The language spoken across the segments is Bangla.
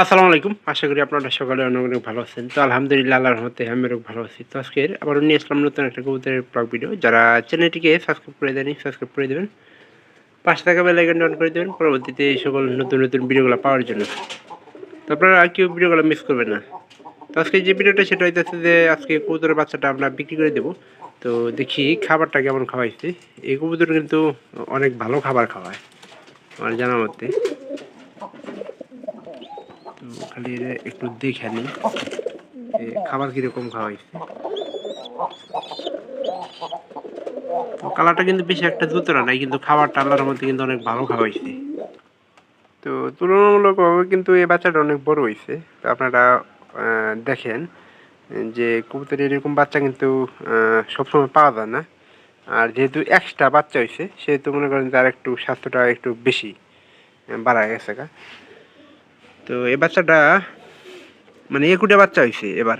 আসসালামু আলাইকুম। আশা করি আপনারা সকালে অনেক অনেক ভালো আছেন। তো আলহামদুলিল্লাহ, আল্লাহর রহমতে আমি অনেক ভালো আছি। তো আজকের আবারও নিয়ে আসলাম নতুন একটা কবুতরের ব্লগ ভিডিও যারা চ্যানেলটিকে সাবস্ক্রাইব করে দেয়নি সাবস্ক্রাইব করে দেবেন। পাশে থাকা বেল আইকন অন করে দেবেন। পরবর্তীতে এই সকল নতুন নতুন ভিডিওগুলো পাওয়ার জন্য। তো আপনারা আর কেউ ভিডিওগুলো মিস করবেন না। তো আজকে যে ভিডিওটা সেটা হইতেছে যে আজকে কবুতরের বাচ্চাটা আমরা বিক্রি করে দেবো। তো দেখি খাবারটা কেমন খাওয়াইছে এই কবুতর কিন্তু অনেক ভালো খাবার খাওয়ায়। আমার জানা মতে। খালি একটু দেখে নিই খাবার কীরকম খাওয়াইছে তো কালারটা কিন্তু বেশি একটা জুতরা নাই, কিন্তু খাবারটা আল্লাহর মধ্যে কিন্তু অনেক ভালো খাওয়াইছে তো তুলনামূলকভাবে কিন্তু এই বাচ্চাটা অনেক বড় হয়েছে। তো আপনারা দেখেন যে কবুতরের এরকম বাচ্চা কিন্তু সবসময় পাওয়া যায় না। আর যেহেতু এক্সট্রা বাচ্চা হয়েছে, সেহেতু মনে করেন তার একটু স্বাস্থ্যটা একটু বেশি বাড়া গেছে তো এই বাচ্চাটা মানে একুটে বাচ্চা হয়েছে এবার।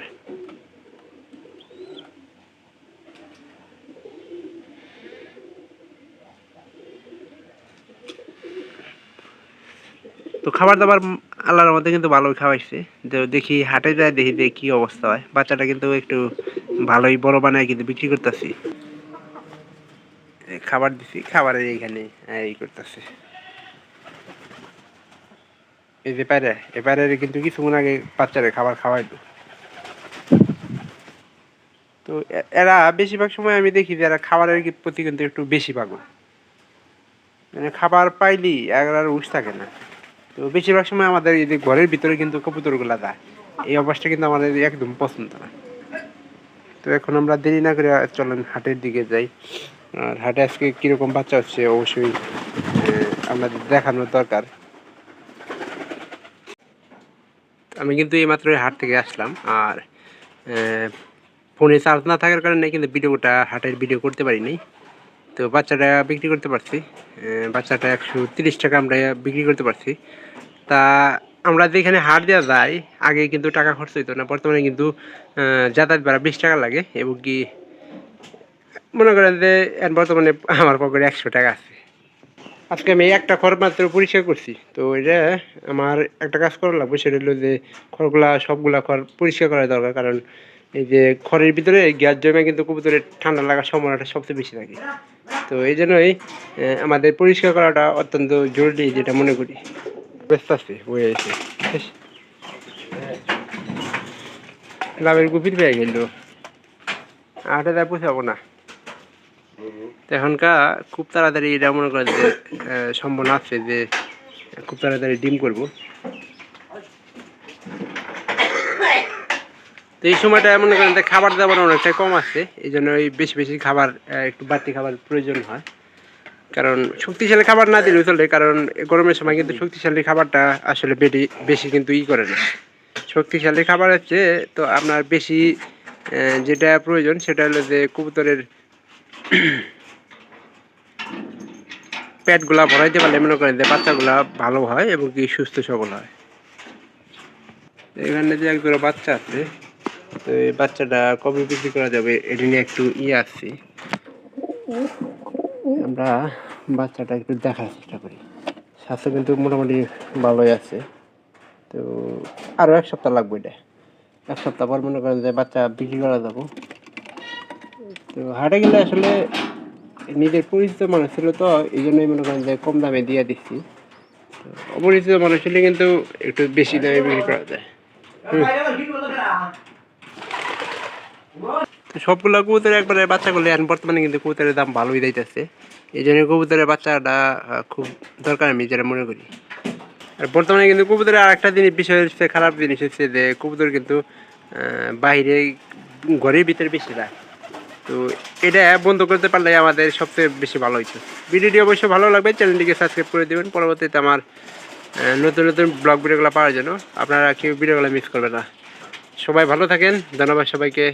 তো খাবার দাবার আল্লাহর মধ্যে কিন্তু ভালোই খাওয়াইছে। তো দেখি হাটে যায়, দেখি যে কি অবস্থা হয়। বাচ্চাটা কিন্তু একটু ভালোই বড় বানায় কিন্তু বিক্রি করতেছি। খাবার দিছি, খাবারের এইখানে, এই করতেছে। এই যে পায়রা এই পায়রারে কিন্তু কিছুক্ষণ আগে বাচ্চারে খাবার খাওয়াইলো। তো এরা বেশিরভাগ সময় আমি দেখি যে এরা খাবারের প্রতি কিন্তু একটু বেশি পাগল। মানে খাবার পাইলি আর উস থাকে না। তো বেশিরভাগ সময় আমাদের এই যে ঘরের ভিতরে কিন্তু কবুতরগুলা যায়। এই অভ্যাসটা কিন্তু আমাদের একদম পছন্দ না। তো এখন আমরা দেরি না করে চলেন হাটের দিকে যাই। আর হাটে আজকে কীরকম বাচ্চা হচ্ছে অবশ্যই আহ, আমাদের দেখানোর দরকার। আমি কিন্তু এইমাত্র এই হাট থেকে আসলাম। আর ফোনে চার্জ না থাকার কারণে কিন্তু ভিডিওটা, হাটের ভিডিও করতে পারিনি। তো বাচ্চাটা বিক্রি করতে পারছি। বাচ্চাটা একশো তিরিশ টাকা আমরা বিক্রি করতে পারছি। তা আমরা যেখানে হাট দেওয়া যায়, আগে কিন্তু টাকা খরচ হইতো না। বর্তমানে কিন্তু যাতায়াত ভাড়া বিশ টাকা লাগে এবং কি, মনে করেন যে বর্তমানে আমার পকেটে একশো টাকা আছে। আজকে আমি একটা খড় মাত্র পরিষ্কার করছি। তো এটা আমার একটা কাজ করা লাগবে, সেটা হলো যে খড়গুলা, সবগুলা খড় পরিষ্কার করা দরকার। কারণ এই যে খড়ের ভিতরে গ্যাস জমে কিন্তু কবুতরের ঠান্ডা লাগার সম্ভাবনাটা সবচেয়ে বেশি থাকে। তো এই জন্যই আমাদের পরিষ্কার করাটা অত্যন্ত জরুরি, যেটা মনে করি। ব্যস্ত আছে, বয়ে আছে। লাভের গুপির পেয়ে গেল। আট হাজার পোষাবো না। এখনকার খুব তাড়াতাড়ি এটা মনে করেন যে সম্ভাবনা আছে যে, খুব তাড়াতাড়ি ডিম করব। তো এই সময়টা মনে করেন খাবার দাবার অনেকটাই কম আছে, এই জন্য ওই বেশি বেশি খাবার একটু বাড়তি খাবার প্রয়োজন হয়। কারণ শক্তিশালী খাবার না দিলেও চলে, কারণ গরমের সময় কিন্তু শক্তিশালী খাবারটা আসলে বেশি বেশি কিন্তু ই করে না। শক্তিশালী খাবার হচ্ছে তো আপনার বেশি যেটা প্রয়োজন সেটা হলো যে কবুতরের পেটগুলা ভরাইতে পারলে মনে করেন যে বাচ্চাগুলা ভালো হয় এবং কি সুস্থ সবল হয়। এখানে যে একজোড়া বাচ্চা আছে, তো এই বাচ্চাটা কবে বিক্রি করা যাবে এটি নিয়ে একটু ইয়ে আসছি আমরা বাচ্চাটা একটু দেখার চেষ্টা করি। স্বাস্থ্য কিন্তু মোটামুটি ভালোই আছে। তো আরও এক সপ্তাহ লাগবে এটা। এক সপ্তাহ পর মনে করেন যে বাচ্চা বিক্রি করা যাব। তো হাটে গেলে আসলে নিজের পরিচিত মানুষ ছিল তো, এই জন্যই মনে করেন যে কম দামে দিয়ে দিচ্ছি অপরিচিত মানুষ হলে কিন্তু একটু বেশি দামে বিক্রি করা যায়। সবগুলো কবুতরের একবারে বাচ্চা করলে এখন বর্তমানে কিন্তু কবুতরের দাম ভালোই দিতেছে এই জন্য কবুতরের বাচ্চাটা খুব দরকার আমি যেটা মনে করি। আর বর্তমানে কিন্তু কবুতরের আর একটা জিনিস বিষয় হচ্ছে খারাপ জিনিস হচ্ছে যে কবুতর কিন্তু বাইরে ঘরের ভিতরে বেশি রাখে। তো এটা বন্ধ করতে পারলে আমাদের সবচেয়ে বেশি ভালো হইতো। ভিডিওটি অবশ্যই ভালো লাগবে, চ্যানেলটিকে সাবস্ক্রাইব করে দেবেন। পরবর্তীতে আমার নতুন নতুন ব্লগ ভিডিওগুলো পাওয়ার জন্য আপনারা কেউ ভিডিওগুলো মিস করবে না। সবাই ভালো থাকেন, ধন্যবাদ সবাইকে।